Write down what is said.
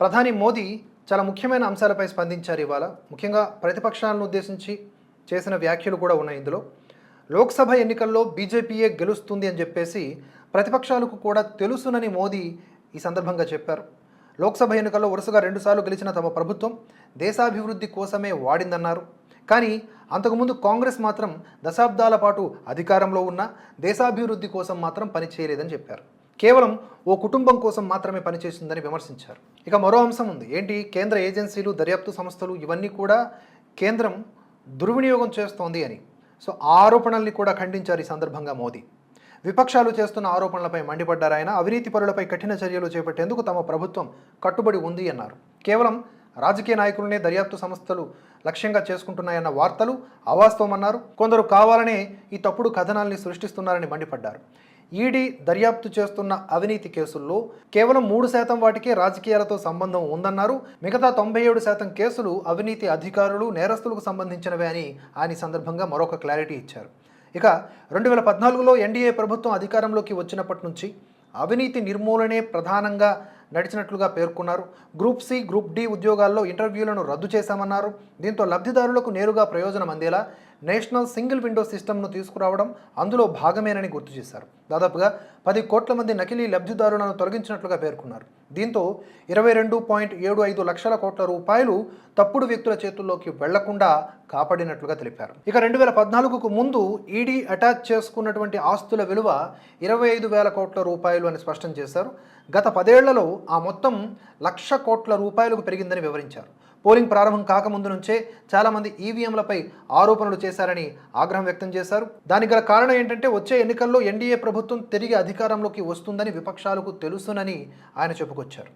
ప్రధాని మోదీ చాలా ముఖ్యమైన అంశాలపై స్పందించారు ఇవాళ. ముఖ్యంగా ప్రతిపక్షాలను ఉద్దేశించి చేసిన వ్యాఖ్యలు కూడా ఉన్నాయి ఇందులో. లోక్సభ ఎన్నికల్లో బీజేపీయే గెలుస్తుంది అని చెప్పేసి ప్రతిపక్షాలకు కూడా తెలుసునని మోదీ ఈ సందర్భంగా చెప్పారు. లోక్సభ ఎన్నికల్లో వరుసగా రెండుసార్లు గెలిచిన తమ ప్రభుత్వం దేశాభివృద్ధి కోసమే వాడిందన్నారు. కానీ అంతకుముందు కాంగ్రెస్ మాత్రం దశాబ్దాల పాటు అధికారంలో ఉన్న దేశాభివృద్ధి కోసం మాత్రం పనిచేయలేదని చెప్పారు. కేవలం ఓ కుటుంబం కోసం మాత్రమే పనిచేస్తుందని విమర్శించారు. ఇక మరో అంశం ఉంది. ఏంటి? కేంద్ర ఏజెన్సీలు దర్యాప్తు సంస్థలు ఇవన్నీ కూడా కేంద్రం దుర్వినియోగం చేస్తోంది అని. సో ఆ ఆరోపణల్ని కూడా ఖండించారు ఈ సందర్భంగా మోదీ. విపక్షాలు చేస్తున్న ఆరోపణలపై మండిపడ్డారు ఆయన. అవినీతి పరులపై కఠిన చర్యలు చేపట్టేందుకు తమ ప్రభుత్వం కట్టుబడి ఉంది అన్నారు. కేవలం రాజకీయ నాయకులనే దర్యాప్తు సంస్థలు లక్ష్యంగా చేసుకుంటున్నాయన్న వార్తలు అవాస్తవమన్నారు. కొందరు కావాలనే ఈ తప్పుడు కథనాల్ని సృష్టిస్తున్నారని మండిపడ్డారు. ఈడీ దర్యాప్తు చేస్తున్న అవినీతి కేసుల్లో కేవలం మూడు శాతం వాటికే రాజకీయాలతో సంబంధం ఉందన్నారు. మిగతా తొంభై ఏడు శాతం కేసులు అవినీతి అధికారులు నేరస్తులకు సంబంధించినవే అని ఆయన సందర్భంగా మరొక క్లారిటీ ఇచ్చారు. ఇక రెండు వేల పద్నాలుగులో ఎన్డీఏ ప్రభుత్వం అధికారంలోకి వచ్చినప్పటి నుంచి అవినీతి నిర్మూలనే ప్రధానంగా నడిచినట్లుగా పేర్కొన్నారు. గ్రూప్ సి గ్రూప్ డి ఉద్యోగాల్లో ఇంటర్వ్యూలను రద్దు చేశామన్నారు. దీంతో లబ్ధిదారులకు నేరుగా ప్రయోజనం అందేలా నేషనల్ సింగిల్ విండో సిస్టమ్ను తీసుకురావడం అందులో భాగమేనని గుర్తు చేశారు. దాదాపుగా పది కోట్ల మంది నకిలీ లబ్ధిదారులను తొలగించినట్లుగా పేర్కొన్నారు. దీంతో ఇరవై రెండు పాయింట్ ఏడు ఐదు లక్షల కోట్ల రూపాయలు తప్పుడు వ్యక్తుల చేతుల్లోకి వెళ్ళకుండా కాపాడినట్లుగా తెలిపారు. ఇక రెండు వేల పద్నాలుగుకు ముందు ఈడీ అటాచ్ చేసుకున్నటువంటి ఆస్తుల విలువ ఇరవై ఐదు వేల కోట్ల రూపాయలు అని స్పష్టం చేశారు. గత పదేళ్ళలో ఆ మొత్తం లక్ష కోట్ల రూపాయలకు పెరిగిందని వివరించారు. పోలింగ్ ప్రారంభం కాకముందు నుంచే చాలామంది ఈవీఎంలపై ఆరోపణలు చేశారని ఆగ్రహం వ్యక్తం చేశారు. దానికి గల కారణం ఏంటంటే వచ్చే ఎన్నికల్లో ఎన్డీఏ ప్రభుత్వం తిరిగి అధికారంలోకి వస్తుందని విపక్షాలకు తెలుసునని ఆయన చెప్పుకొచ్చారు.